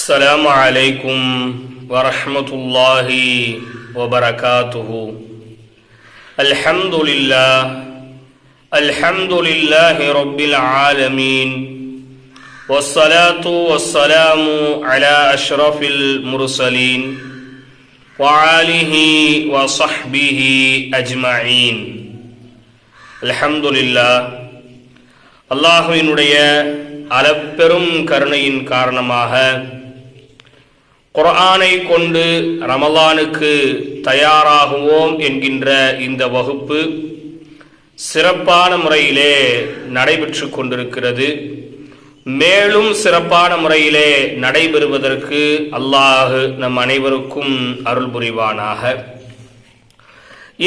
السلام عليكم ورحمة الله وبركاته الحمد لله الحمد لله رب العالمين والصلاة والسلام على أشرف المرسلين وعاله وصحبه أجمعين الحمد لله அல்லாஹுவினுடைய அளப்பெரும் கருணையின் காரணமாக குரானை கொண்டு ரமலானுக்கு தயாராகுவோம் என்கின்ற இந்த வகுப்பு சிறப்பான முறையிலே நடைபெற்று கொண்டிருக்கிறது. மேலும் சிறப்பான முறையிலே நடைபெறுவதற்கு அல்லாஹ் நம் அனைவருக்கும் அருள் புரிவானாக.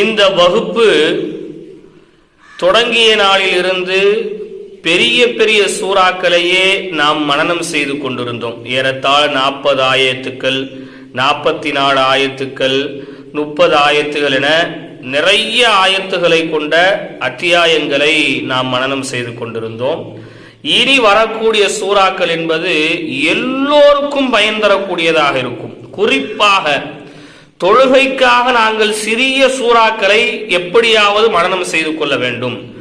இந்த வகுப்பு தொடங்கிய நாளில் இருந்து பெரிய பெரிய சூறாக்களையே நாம் மனநம் செய்து கொண்டிருந்தோம். ஏறத்தாழ நாற்பது ஆயத்துக்கள் நாற்பத்தி நாலு ஆயத்துக்கள் முப்பது ஆயத்துகள் என நிறைய ஆயத்துகளை கொண்ட அத்தியாயங்களை நாம் மனநம் செய்து கொண்டிருந்தோம். இனி வரக்கூடிய சூறாக்கள் என்பது எல்லோருக்கும் பயன் தரக்கூடியதாக இருக்கும். குறிப்பாக தொழுகைக்காக நாங்கள் சிறிய சூறாக்களை எப்படியாவது மனநம் செய்து கொள்ள வேண்டும்.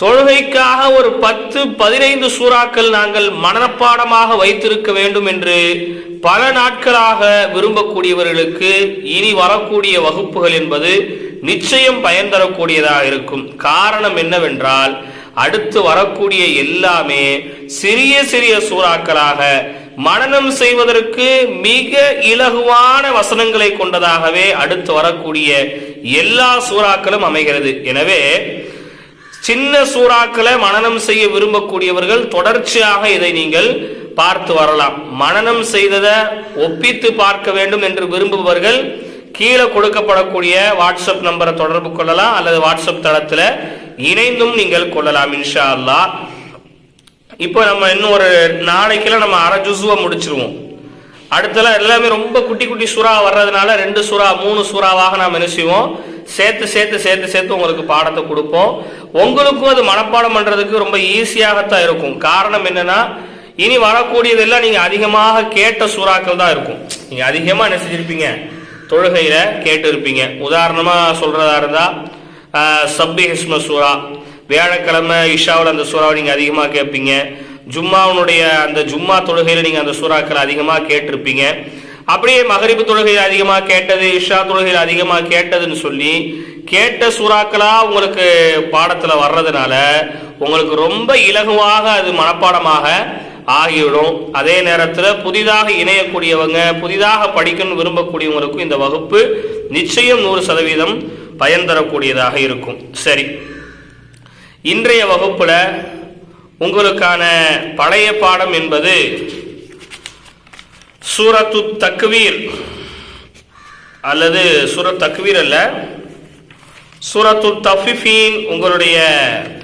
தொழுகைக்காக ஒரு பத்து பதினைந்து சூறாக்கள் நாங்கள் மனப்பாடமாக வைத்திருக்க வேண்டும் என்று பல நாட்களாக விரும்பக்கூடியவர்களுக்கு இனி வரக்கூடிய வகுப்புகள் என்பது நிச்சயம் பயன் தரக்கூடியதாக இருக்கும். காரணம் என்னவென்றால் அடுத்து வரக்கூடிய எல்லாமே சிறிய சிறிய சூறாக்களாக மனநம் செய்வதற்கு மிக இலகுவான வசனங்களை கொண்டதாகவே அடுத்து வரக்கூடிய எல்லா சூறாக்களும் அமைகிறது. எனவே சின்ன சூறாக்களை மனநம் செய்ய விரும்பக்கூடியவர்கள் தொடர்ச்சியாக இதை நீங்கள் பார்த்து வரலாம். மனநம் செய்ததை ஒப்பித்து பார்க்க வேண்டும் என்று விரும்புபவர்கள் கீழே கொடுக்கப்படக்கூடிய வாட்ஸ்அப் நம்பரை தொடர்பு கொள்ளலாம். அல்லது வாட்ஸ்அப் தளத்தில் இணைந்தும் நீங்கள் கொள்ளலாம் இன்ஷா அல்லா இப்போ நம்ம இன்னும் ஒரு நாளைக்கெல்லாம் நம்ம அரை ஜுசுவை முடிச்சிருவோம். அடுத்தலாம் எல்லாமே ரொம்ப குட்டி குட்டி சுறா வர்றதுனால ரெண்டு சுறா மூணு சுறாவாக நாம் என்ன செய்வோம்? சேர்த்து சேர்த்து சேர்த்து சேர்த்து உங்களுக்கு பாடத்தை கொடுப்போம். உங்களுக்கும் அது மனப்பாடம் பண்ணுறதுக்கு ரொம்ப ஈஸியாகத்தான் இருக்கும். காரணம் என்னன்னா இனி வரக்கூடியதெல்லாம் நீங்கள் அதிகமாக கேட்ட சூறாக்கள் தான் இருக்கும். நீங்கள் அதிகமாக என்ன செஞ்சுருப்பீங்க தொழுகையில் கேட்டு இருப்பீங்க. உதாரணமாக சொல்கிறதா இருந்தால் சப்பி ஹிஸ்ம சூறா. வியாழக்கிழமை இஷாவில் அந்த சூறாவை நீங்கள் அதிகமாக கேட்பீங்க. ஜும்மாவுனுடைய அந்த ஜும்மா தொழுகையில் நீங்கள் அந்த சூறாக்களை அதிகமாக கேட்டிருப்பீங்க. அப்படியே மகரிப்பு தொழுகையில் அதிகமாக கேட்டது இஷா தொழுகையில் அதிகமாக கேட்டதுன்னு சொல்லி கேட்ட சூறாக்களா உங்களுக்கு பாடத்தில் வர்றதுனால உங்களுக்கு ரொம்ப இலகுவாக அது மனப்பாடமாக ஆகிவிடும். அதே நேரத்தில் புதிதாக இணையக்கூடியவங்க புதிதாக படிக்கணும் விரும்பக்கூடியவங்களுக்கும் இந்த வகுப்பு நிச்சயம் நூறு சதவீதம் பயன் தரக்கூடியதாக இருக்கும். சரி. இன்றைய வகுப்புல உங்களுக்கான பழைய பாடம் என்பது சூரத்து தக்வீர். அல்லது சூரத் தக்வீர் அல்ல. சூரத்து தஃபிஃபீன் உங்களுடைய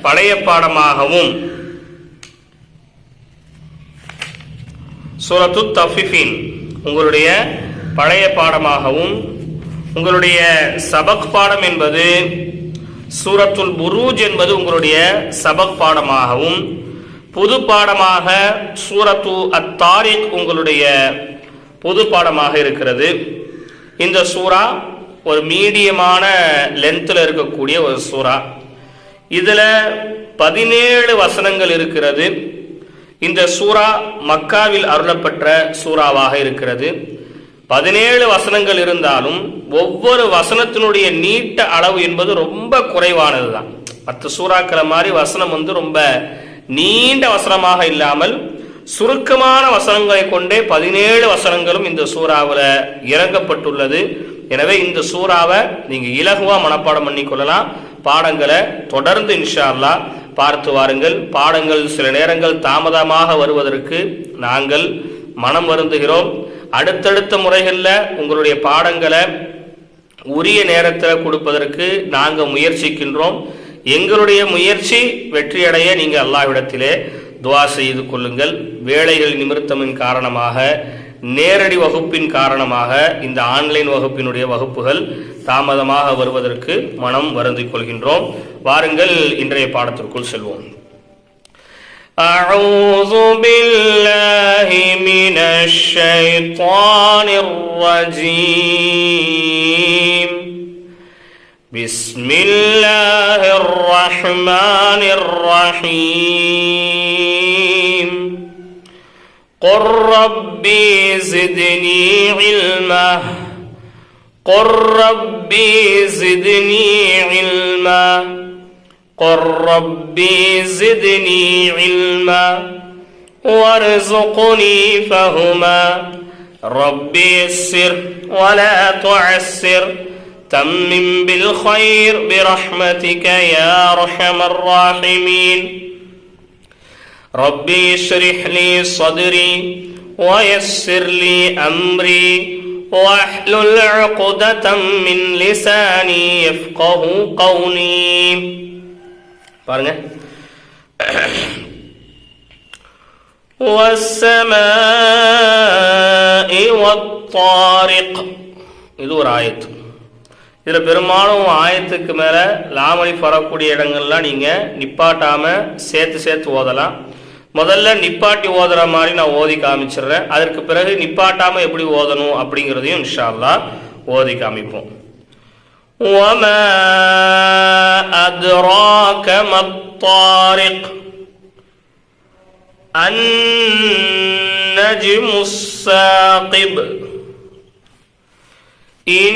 பழைய பாடமாகவும். சூரத்து தஃபிஃபீன் உங்களுடைய பழைய பாடமாகவும். உங்களுடைய சபக் பாடம் என்பது சூரத்துல் புரூஜ் என்பது உங்களுடைய சபக் பாடமாகவும். புது பாடமாக சூரத்து அத்தாரிக் உங்களுடைய புது பாடமாக இருக்கிறது. இந்த சூறா ஒரு மீடியமான லென்த்தில் இருக்கக்கூடிய ஒரு சூறா. இதில் பதினேழு வசனங்கள் இருக்கிறது. இந்த சூறா மக்காவில் அருளப்பெற்ற சூறாவாக இருக்கிறது. பதினேழு வசனங்கள் இருந்தாலும் ஒவ்வொரு வசனத்தினுடைய நீட்ட அளவு என்பது ரொம்ப குறைவானது தான் மற்ற சூறாக்களை மாதிரி வசனம் வந்து ரொம்ப நீண்ட வசனமாக இல்லாமல் சுருக்கமான வசனங்களை கொண்டே பதினேழு வசனங்களும் இந்த சூறாவில் இறங்கப்பட்டுள்ளது. எனவே இந்த சூறாவை நீங்கள் இலகுவாக மனப்பாடம் பண்ணி கொள்ளலாம். பாடங்களை தொடர்ந்து இன்ஷா அல்லா பார்த்து வாருங்கள். பாடங்கள் சில நேரங்கள் தாமதமாக வருவதற்கு நாங்கள் மனம் வருந்துகிறோம். அடுத்தடுத்த முறைகளில் உங்களுடைய பாடங்களை உரிய நேரத்தில் கொடுப்பதற்கு நாங்கள் முயற்சிக்கின்றோம். எங்களுடைய முயற்சி வெற்றியடைய நீங்கள் அல்லாவிடத்திலே துவா செய்து கொள்ளுங்கள் வேலைகள் நிமித்தமின் காரணமாக நேரடி வகுப்பின் காரணமாக இந்த ஆன்லைன் வகுப்பினுடைய வகுப்புகள் தாமதமாக வருவதற்கு மனம் வருந்திக் கொள்கின்றோம் வாருங்கள் இன்றைய பாடத்திற்குள் செல்வோம் أعوذ بالله من الشيطان الرجيم بسم الله الرحمن الرحيم. قل ربي زدني علما. قل ربي زدني علما. قل ربي زدني علما. وارزقني فهما. ربي يسر ولا تعسر. تمم بالخير برحمتك يا ارحم الراحمين ربي اشرح لي صدري ويسر لي امري واحلل عقدة من لساني يفقه قولي பாருங்க والسماء والطارق இது ஒரு ஆயத்து இதில் பெரும்பாலும் ஆயத்துக்கு மேலே லாமணி வரக்கூடிய இடங்கள்லாம் நீங்கள் நிப்பாட்டாமல் சேர்த்து சேர்த்து ஓதலாம் முதல்ல நிப்பாட்டி ஓதுற மாதிரி நான் ஓதி காமிச்சிடுறேன் அதற்கு பிறகு நிப்பாட்டாமல் எப்படி ஓதணும் அப்படிங்கிறதையும் இன்ஷா அல்லாஹ் ஓதி காமிப்போம் وما أدراك ما الطارق النجم الثاقب إن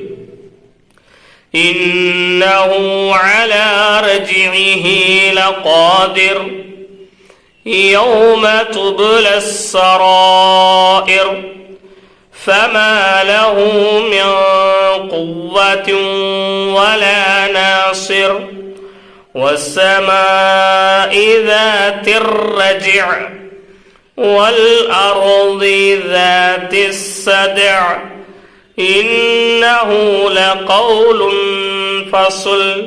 إنه على رجعه لقادر. يوم تبلى السرائر فما له من قوة ولا ناصر. والسماء ذات الرجع والأرض ذات الصدع إنه لقول فصل.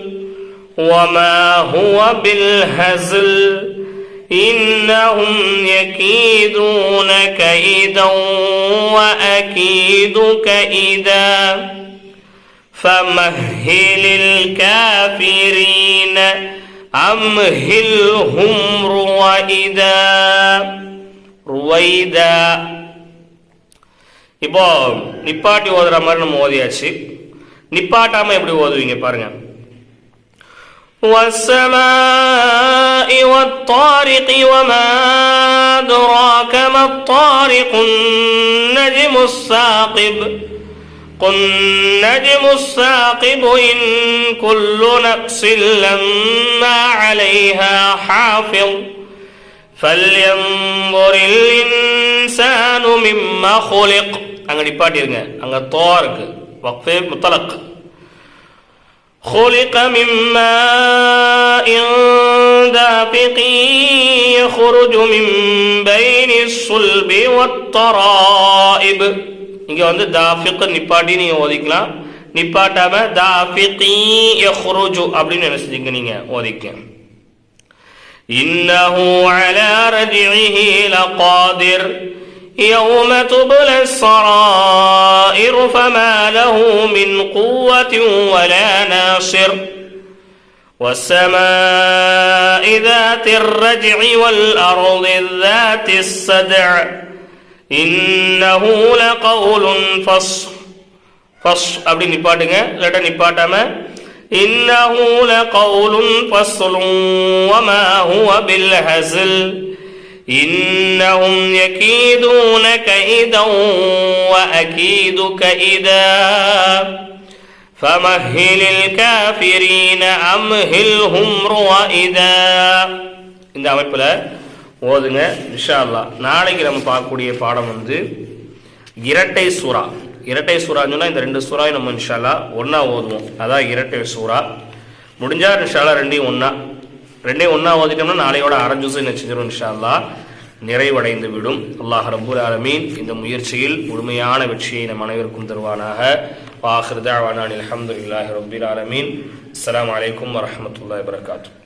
وما هو بالهزل. إنهم يكيدون كيدا وأكيد كيدا. فمهل الكافرين أمهلهم رويدا. رويدا இப்போ நிப்பாட்டி ஓதுற மாதிரி நம்ம ஓதியாச்சு நிப்பாட்டாம எப்படி ஓதுவீங்க பாருங்க والسماء والطارق وما أدراك ما الطارق النجم الثاقب قل النجم الثاقب إن كل نفس لما عليها حافظ فلينظر الإنسان مما خلق அங்க நிப்பாட்டிருங்க அங்க தோ இருக்கு வக்ஃபே முத்தலக் خلق من ماء دافق يخرج من بين الصلب والترائب இங்க வந்து தாஃபிக் நிப்பாட்டி நீங்க ஓதிக்கலாம் நிப்பாட்டாம தாஃபிகி யஹ்ருஜு அப்படின்னு என்ன செஞ்சீங்க நீங்க ஓதிக்க إنه على رجعه لقادر يوم تبلى السرائر فما له من قوة ولا ناصر والسماء ذات الرجع والأرض ذات الصدع إنه لقول فصل فصل أبدي إنه لقول فصل وما هو بالهزل. إنهم يكيدون كيدا وأكيد كيدا فمهل الكافرين أمهلهم روائدا இந்த அமைப்பில் ஓதுங்க இன்ஷா அல்லாஹ் நாளைக்கு நம்ம பார்க்கக்கூடிய பாடம் வந்து இரட்டை சூறா இரட்டை சூறான்னு சொன்னா இந்த ரெண்டு சூறாவையும் நம்ம இன்ஷா அல்லாஹ் ஒன்றா ஓதுவோம் அதான் இரட்டை சூறா முடிஞ்சா இன்ஷா அல்லாஹ் ரெண்டையும் ஒன்றா ரெண்டையும் ஒன்றா ஓதிட்டோம்னா நாளையோட அரஞ்சுசு என்ன செஞ்சிடும் இன்ஷா அல்லாஹ் நிறைவடைந்து விடும் அல்லாஹ் ரபுல் ஆலமீன் இந்த முயற்சியில் முழுமையான வெற்றியை நம் அனைவருக்கும் தருவானாக. வாஹிர் தாவானான் அல்ஹம்துலில்லாஹி ரபுல் ஆலமீன். அஸ்லாம் அலைக்கும் வரஹ்மத்துல்லாஹி வபரகாத்துஹு.